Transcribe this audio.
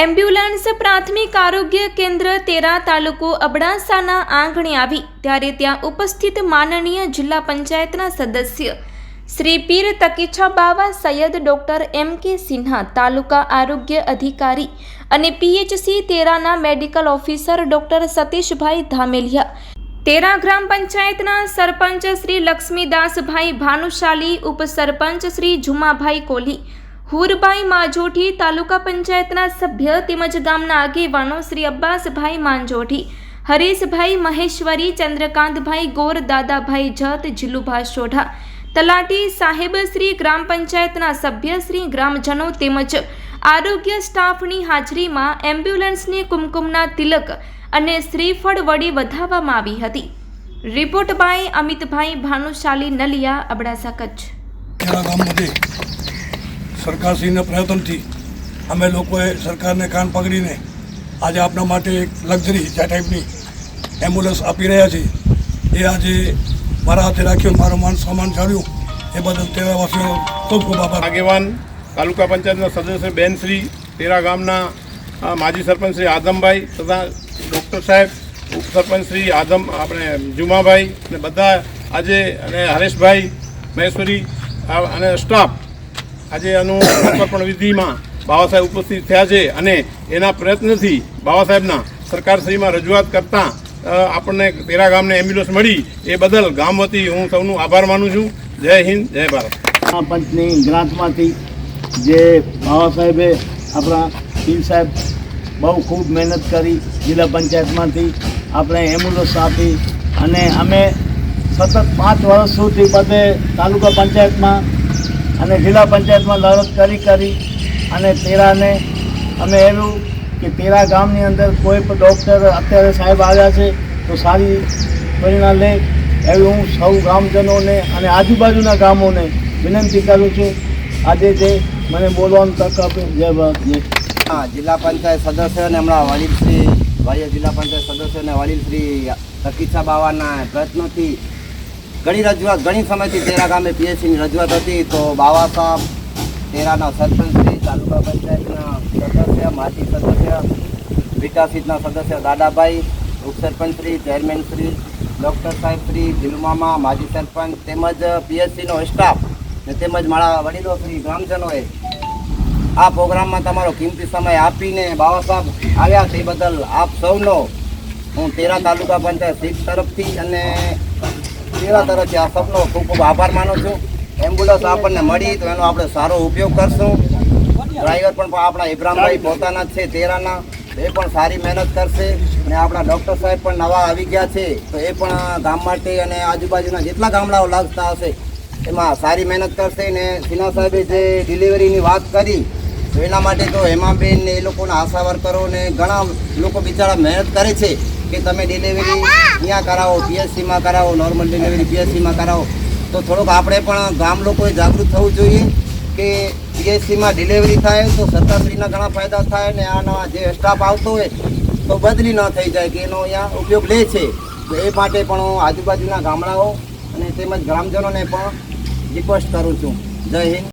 Ambulance પ્રાથમિક આરોગ્ય કેન્દ્ર તેરા તાલુકો અબડાસાના આંગણે આવી ત્યારે ત્યાં ઉપસ્થિત માનનીય જિલ્લા પંચાયતના સદસ્ય શ્રી પીર તકીછા બાવા, સૈયદ ડોક્ટર એમ કે સિન્હા, તાલુકા આરોગ્ય અધિકારી અને પીએચસી તેરાના મેડિકલ ઓફિસર ડોક્ટર સતીશભાઈ ધામેલિયા, તેરા ગ્રામ પંચાયતના સરપંચ શ્રી લક્ષ્મીદાસભાઈ ભાનુશાલી, ઉપસરપંચ શ્રી જુમાભાઈ કોલી હુરભાઈ માજોઠી તાલુકા પંચાયતના સભ્ય તેમજ ગામના આગેવાનો શ્રી અબ્બાસભાઈ માંજોઠી, હરીશભાઈ મહેશ્વરી, ચંદ્રકાંતભાઈ ગોર, દાદાભાઈ જત જીલુભા સોઢા, તલાટી સાહેબ શ્રી, ગ્રામ પંચાયતના સભ્ય શ્રી, ગ્રામજનો તેમજ આરોગ્ય સ્ટાફની હાજરીમાં એમ્બ્યુલન્સને કુમકુમના તિલક અને શ્રીફળ વડે વધાવવામાં આવી હતી. Report by Amitbhai Bhanushali Naliya, Abdasa Kutch. સરકારશ્રીના પ્રયત્નથી અમે લોકોએ સરકારને કાન પકડીને આજે આપણા માટે એક લક્ઝરી જે ટાઈપની એમ્બ્યુલન્સ આપી રહ્યા છીએ. એ આજે મારા હાથે રાખ્યું, મારો માન સામાન જાળ્યું. એ બદલ તેરાવાસીઓનો ખૂબ ખૂબ આભાર. આગેવાન તાલુકા પંચાયતના સદસ્ય બેનશ્રી તેરા ગામના માજી સરપંચ શ્રી આદમભાઈ તથા ડૉક્ટર સાહેબ ઉપસરપંચ શ્રી આદમ, આપણે જુમાભાઈ અને બધા આજે અને હરેશભાઈ મહેશ્વરી અને સ્ટાફ આજે આનું લોકાર્પણ વિધિમાં બાબા સાહેબ ઉપસ્થિત થયા છે અને એના પ્રયત્નથી બાબા સાહેબના સરકારશ્રીમાં રજૂઆત કરતાં આપણને તેરા ગામને એમ્બ્યુલન્સ મળી. એ બદલ ગામ વતી હું સૌનું આભાર માનું છું. જય હિન્દ, જય ભારત. પંચની ગ્રાન્ટમાંથી જે બાબા સાહેબે આપણા પીર સાહેબ બહુ ખૂબ મહેનત કરી જિલ્લા પંચાયતમાંથી આપણે એમ્બ્યુલન્સ આપી અને અમે સતત પાંચ વર્ષ સુધી બધે તાલુકા પંચાયતમાં અને જિલ્લા પંચાયતમાં લડત કરી કરી અને તેરાને અમે એવું કે તેરા ગામની અંદર કોઈ પણ ડૉક્ટર અત્યારે સાહેબ આવ્યા છે તો સારી પરિણામ લે એવી હું સૌ ગામજનોને અને આજુબાજુના ગામોને વિનંતી કરું છું. આજે જે મને બોલવાનું તક આપે, જય ભારત હા, જિલ્લા પંચાયત સદસ્ય અને હમણાં વડીલશ્રી ભાઈઓ જિલ્લા પંચાયત સદસ્ય અને વડીલશ્રી તકીચા બાવાના પ્રયત્નોથી ઘણી રજૂઆત, ઘણી સમયથી તેરા ગામે પીએચસીની રજૂઆત હતી. તો બાવા સાહેબ, તેરાના સરપંચશ્રી તાલુકા પંચાયતના સદસ્ય, માજી સદસ્ય વિકાસિતના સદસ્ય, દાદાભાઈ ઉપસરપંચશ્રી ચેરમેનશ્રી ડૉક્ટર સાહેબશ્રી દિલુમામા માજી સરપંચ, તેમજ પીએચસીનો સ્ટાફ ને તેમજ મારા વડીલો શ્રી, ગ્રામજનોએ આ પ્રોગ્રામમાં તમારો કિંમતી સમય આપીને બાબા સાહેબ આવ્યા તે બદલ આપ સૌનો હું તેરા તાલુકા પંચાયત સીટ તરફથી અને તેરા તરફથી આ સપનો ખૂબ ખૂબ આભાર માનું છું. એમ્બ્યુલન્સ આપણને મળી તો એનો આપણે સારો ઉપયોગ કરશું. ડ્રાઈવર પણ આપણા ઇબ્રામભાઈ પોતાના છે, તેરાના. એ પણ સારી મહેનત કરશે. અને આપણા ડૉક્ટર સાહેબ પણ નવા આવી ગયા છે. તો એ પણ ગામ માટે અને આજુબાજુના જેટલા ગામડાઓ લાગતા હશે, એમાં સારી મહેનત કરશે. ને સિન્હા સાહેબે જે ડિલિવરીની વાત કરી, તો એના માટે તો હેમાબેન ને એ લોકોના આશા વર્કરો ને ઘણા લોકો બિચારા મહેનત કરે છે. કે તમે ડિલિવરી ત્યાં કરાવો પીએચસીમાં કરાવો નોર્મલ ડિલિવરી પીએચસીમાં કરાવો. તો થોડુંક આપણે પણ ગામ લોકોએ જાગૃત થવું જોઈએ કે પીએચસીમાં ડિલિવરી થાય તો સરકારશ્રીના ઘણા ફાયદા થાય ને આના જે સ્ટાફ આવતો હોય તો બદલી ન થઈ જાય કે એનો અહીંયા ઉપયોગ લે છે. તો એ માટે પણ હું આજુબાજુના ગામડાઓ અને તેમજ ગ્રામજનોને પણ રિક્વેસ્ટ કરું છું. જય હિન્દ.